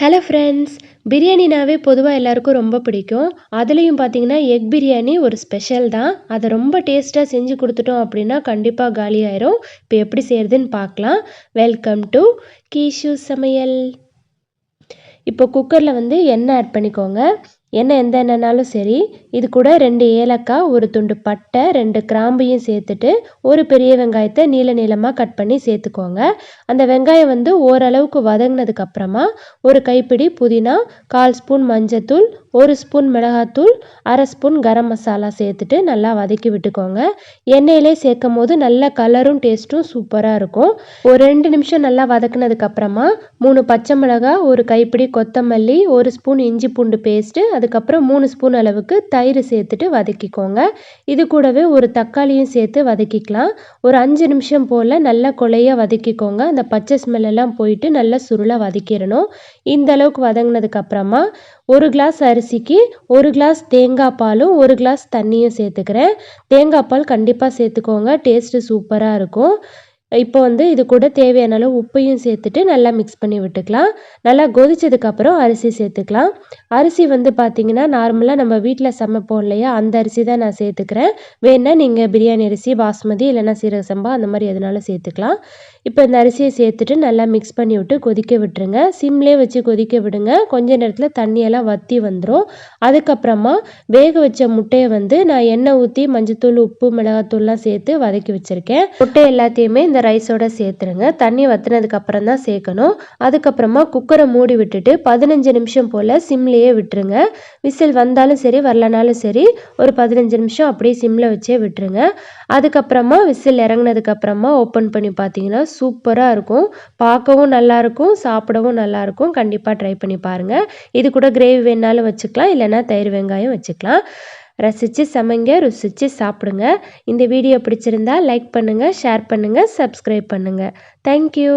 Hello friends பிரியாணினாவே பொதுவாக எல்லாருக்கும் ரொம்ப பிடிக்கும். அதுலேயும் பார்த்தீங்கன்னா எக் பிரியாணி ஒரு ஸ்பெஷல் தான். அதை ரொம்ப டேஸ்ட்டாக செஞ்சு கொடுத்துட்டோம் அப்படின்னா கண்டிப்பாக காலியாயிரும். இப்போ எப்படி செய்கிறதுன்னு பார்க்கலாம் வெல்கம் டு கீஷு சமையல் இப்போ குக்கரில் வந்து எண்ணெய் ஆட் பண்ணிக்கோங்க. என்ன எந்த எண்ணெய்னாலும் சரி இது கூட ரெண்டு ஏலக்காய் ஒரு துண்டு பட்டை ரெண்டு கிராம்பையும் சேர்த்துட்டு ஒரு பெரிய வெங்காயத்தை நீள நீளமாக கட் பண்ணி சேர்த்துக்கோங்க. அந்த வெங்காயம் வந்து ஓரளவுக்கு வதங்கினதுக்கப்புறமா ஒரு கைப்பிடி புதினா கால் ஸ்பூன் மஞ்சத்தூள் ஒரு ஸ்பூன் மிளகாத்தூள் அரை ஸ்பூன் கரம் மசாலா சேர்த்துட்டு நல்லா வதக்கி விட்டுக்கோங்க. எண்ணெயிலே சேர்க்கும் போது நல்ல கலரும் டேஸ்ட்டும் சூப்பராக இருக்கும். ஒரு ரெண்டு நிமிஷம் நல்லா வதக்குனதுக்கப்புறமா மூணு பச்சை மிளகாய் ஒரு கைப்பிடி கொத்தமல்லி ஒரு ஸ்பூன் இஞ்சி பூண்டு பேஸ்ட்டு அதுக்கப்புறம் மூணு ஸ்பூன் அளவுக்கு தயிர் சேர்த்துட்டு வதக்கிக்கோங்க. இது கூடவே ஒரு தக்காளியும் சேர்த்து வதக்கிக்கலாம். ஒரு அஞ்சு நிமிஷம் போல் நல்லா கொலையாக வதக்கிக்கோங்க. அந்த பச்சை ஸ்மெல்லாம் போயிட்டு நல்லா சுருளாக வதக்கிடணும். இந்த அளவுக்கு வதங்கினதுக்கப்புறமா ஒரு கிளாஸ் அரிசிக்கு ஒரு கிளாஸ் தேங்காய் பாலும் ஒரு கிளாஸ் தண்ணியும் சேர்த்துக்கிறேன். தேங்காய் பால் கண்டிப்பாக சேர்த்துக்கோங்க. டேஸ்ட்டு சூப்பராக இருக்கும். இப்போ வந்து இது கூட தேவையான அளவு உப்பையும் சேர்த்துட்டு நல்லா மிக்ஸ் பண்ணி விட்டுக்கலாம். நல்லா கொதிச்சதுக்கப்புறம் அரிசி சேர்த்துக்கலாம். அரிசி வந்து பார்த்திங்கன்னா நார்மலாக நம்ம வீட்டில் சமைப்போம் இல்லையா? அந்த அரிசி தான் நான் சேர்த்துக்கிறேன். வேணால் நீங்கள் பிரியாணி அரிசி பாஸ்மதி இல்லைன்னா சீரக சம்பா அந்த மாதிரி எதுனாலும் சேர்த்துக்கலாம். இப்போ இந்த அரிசியை சேர்த்துட்டு நல்லா மிக்ஸ் பண்ணி விட்டு கொதிக்க விட்டுருங்க. சிம்லேயே வச்சு கொதிக்க விடுங்க. கொஞ்ச நேரத்தில் தண்ணியெல்லாம் வற்றி வந்துடும் அதுக்கப்புறமா வேக வச்ச முட்டையை வந்து நான் எண்ணெய் ஊற்றி மஞ்சத்தூள் உப்பு மிளகாத்தூள்லாம் சேர்த்து வதக்கி வச்சுருக்கேன். முட்டை எல்லாத்தையுமே இந்த ரைஸோட சேர்த்துருங்க. தண்ணி வற்றினதுக்கப்புறம் தான் சேர்க்கணும். அதுக்கப்புறமா குக்கரை மூடி விட்டுட்டு பதினஞ்சு நிமிஷம் போல் சிம்லேயே விட்டுருங்க. விசில் வந்தாலும் சரி வரலனாலும் சரி ஒரு பதினஞ்சு நிமிஷம் அப்படியே சிம்மில் வச்சே விட்டுருங்க. அதுக்கப்புறமா விசில் இறங்கினதுக்கப்புறமா ஓப்பன் பண்ணி பார்த்தீங்கன்னா சூப்பராக இருக்கும். பார்க்கவும் நல்லாயிருக்கும் சாப்பிடவும் நல்லாயிருக்கும் கண்டிப்பாக ட்ரை பண்ணி பாருங்கள் இது கூட கிரேவி வேணாலும் வச்சுக்கலாம். இல்லைன்னா தயிர் வெங்காயம் வச்சுக்கலாம். ரசித்து சமைங்க ருசித்து சாப்பிடுங்க. இந்த வீடியோ பிடிச்சிருந்தா லைக் பண்ணுங்கள் ஷேர் பண்ணுங்கள் சப்ஸ்கிரைப் பண்ணுங்கள் தேங்க்யூ